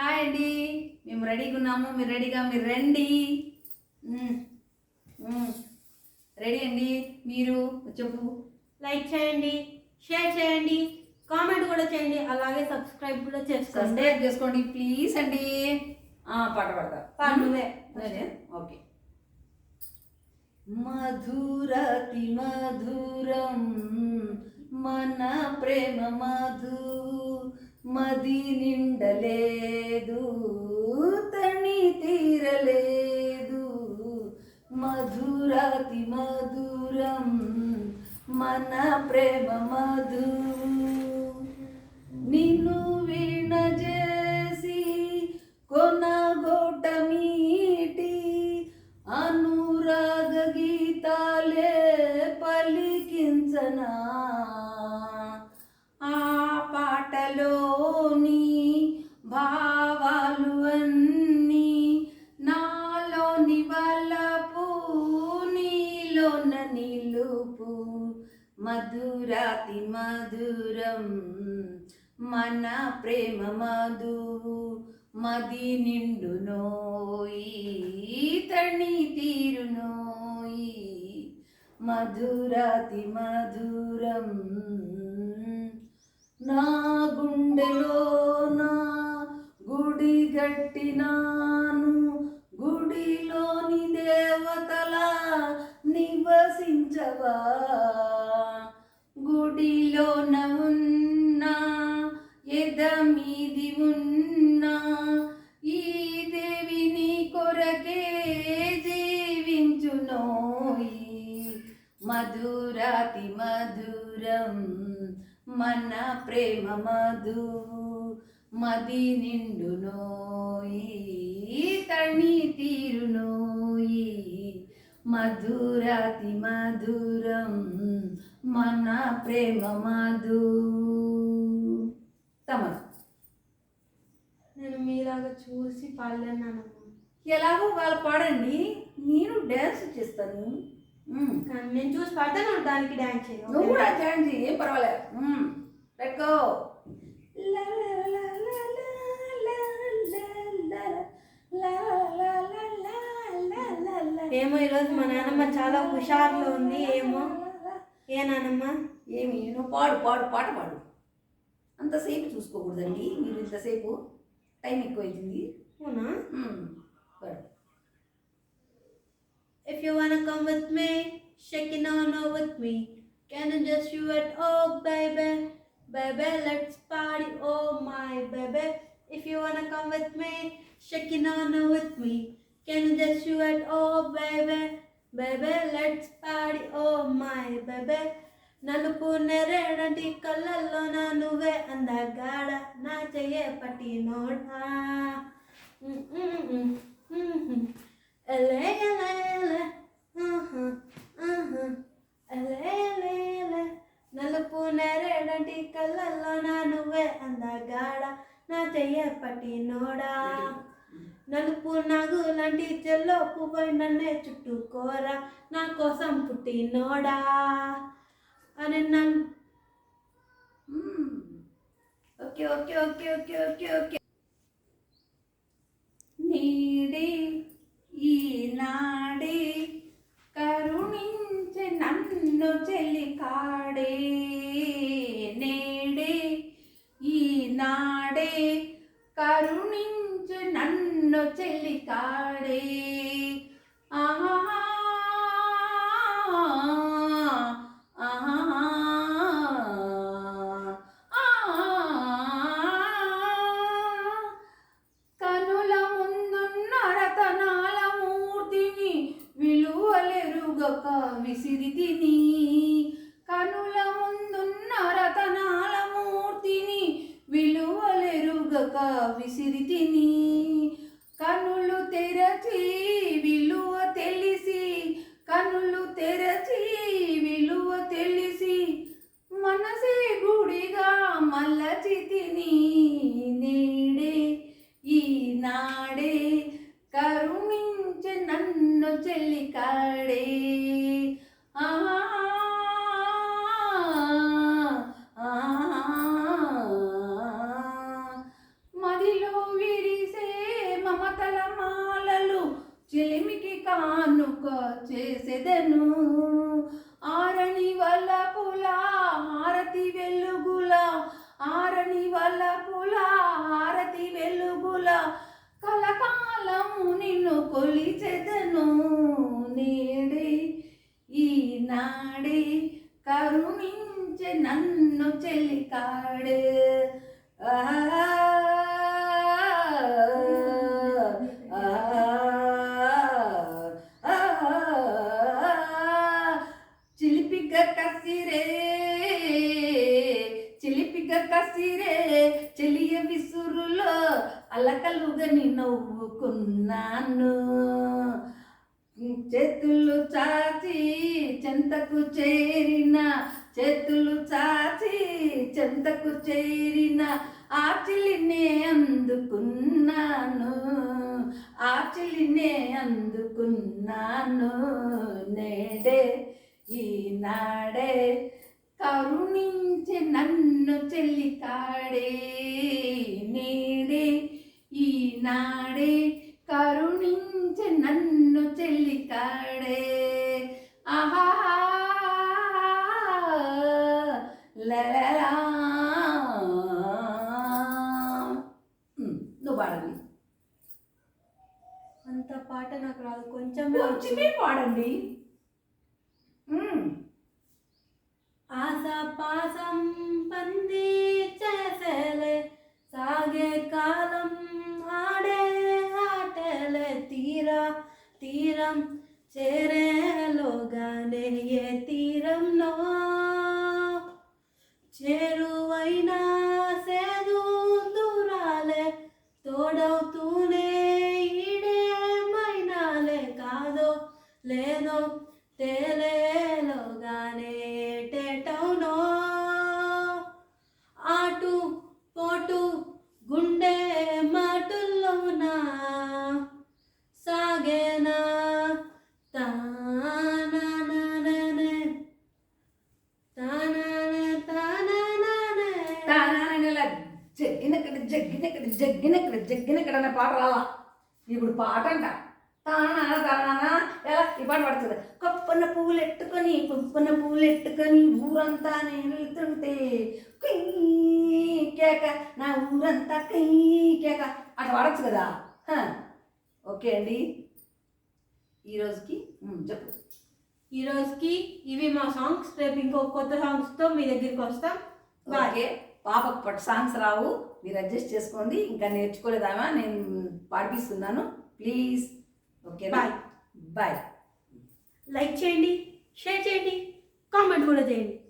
Hi అండి. మేము రెడీగా ఉన్నాము. మీరు రెడీగా మీరు రండి. రెడీ అండి. మీరు చెప్పు. లైక్ చేయండి షేర్ చేయండి కామెంట్ కూడా చేయండి. అలాగే సబ్స్క్రైబ్ కూడా చేసుకోండి. సబ్స్క్రైబ్ చేసుకోండి ప్లీజ్ అండి. ఆ, పాట పాడతా. నువ్వే. నేనే? ఓకే. మధురతి మధురం మన ప్రేమ మధు మది నిండలేదు తని తీరలేదు. మధురాతి మధురం మన ప్రేమ మధుర. అతి మధురం మన ప్రేమ మధు మది నిండు నోయి తణి తీరు నోయి. మధురాతి మధురం నా గుండెలో నా గుడి గట్టినాను గుడిలోని దేవతలా నివసించవా? గుడిలోన ఉన్నా ఎద మీది ఉన్నా. ఈ దేవిని కొరకే జీవించునోయి. మధురాతి మధురం మన ప్రేమ మధు మది నిండునోయి. తణి తీరు మధురాతి మధురం మన ప్రేమ మధు తమరు నేను మీలాగా చూసి పాడలేనాను ఎలాగో వాళ్ళు పాడండి నేను డ్యాన్స్ చేస్తాను నేను చూసి పాడితే నువ్వు దానికి డ్యాన్స్ నువ్వు కూడా డ్యాన్స్ ఏం పర్వాలేదు మ్మ్. పెట్టుకో ఏమో ఈరోజు మా నాన్నమ్మ చాలా హుషారులో ఉంది ఏమో ఏ నానమ్మ ఏమి నువ్వు పాడు పాడు పాట పాడు అంతసేపు చూసుకోకూడదండి మీరు ఇంతసేపు టైం ఎక్కువ అవుతుంది అవునా. పాడు If you wanna come with me, shaking on over with me. Can you just you it, oh baby, baby, let's party, oh my baby. If you wanna come with me, shaking on over with me. Can you just you it, oh baby, baby, let's party, oh my baby. నలుపు నెరడంటి కళ్ళల్లో నా నువ్వే అందగాడ నా చెయ్యే పట్టి NUDA ఎలే ఎలే ఎలే. ఎలే ఎలే ఎలే. నలుపు నెరడంటి కళ్ళల్లో నా నువ్వే అందగాడ నా చెయ్యే పట్టి నోడా. నలుపు నాగు లాంటి చెల్లోపు పోయి నన్నే చుట్టుకోరా నా కోసం పుట్టినోడా? అని నన్ను okay okay okay okay okay okay. నీడే ఈనాడే కరుణించే నన్ను చెల్లి విలువలెరుగక విసిరితిని కనుల ముందున్న రతనాల మూర్తిని విలువలెరుగక విసిరితిని. ఆరని వల్ల పుల హారతి వెలుగుల ఆరని వల్ల పుల హారతి వెలుగుల కలకాలము నిన్ను కొలిచెదను నేడే ఈనాడే కరుణించే నన్ను చెల్లికాడే ఆ కసిరే చిలిపిగ కసిరే చెలియ విసురులో అలకలుగని నవ్వుకున్నాను చేతులు చాచి చెంతకు చేరిన చేతులు చాచి చెంతకు చేరిన ఆచిలినే అందుకున్నాను. ఆచిలినే అందుకున్నాను. నేడే ఈనాడే కరుణించి నన్ను చెల్లికాడే నేడే ఈనాడే కరుణించి నన్ను చెల్లికాడే ఆహా లలలా. నువ్వు పాడండి అంత పాట నాకు రాదు. కొంచెమే పాడండి ஆசா பாசம். జగ్గినక్కడ జగ్గినక్కడ జగ్గినక్కడ అనే పాట రాలా ఇప్పుడు పాట అంట. తానా తానా ఎలా ఈ పాట పడుతుంది. కప్పన పువ్వులు ఎట్టుకొని కుప్పన పువ్వులు ఎట్టుకొని ఊరంతా నేను వెళ్తుంటే కుయ్యి కేక నా ఊరంతా కయ్యి కేక అట్లా పాడచ్చు కదా. ఓకే అండి. ఈరోజుకి చెప్పు. ఈ రోజుకి ఇవి మా సాంగ్స్ రేపు ఇంకో కొత్త సాంగ్స్తో మీ దగ్గరికి వస్తాం. Bye okay. పాపకు పట్టు సాంగ్స్ రావు. మీరు అడ్జస్ట్ చేసుకోండి. ఇంకా నేర్చుకోలేదామా? నేను పాడిపిస్తున్నాను. Please. Okay bye. Bye. Like చేయండి షేర్ చేయండి కామెంట్ కూడా చేయండి.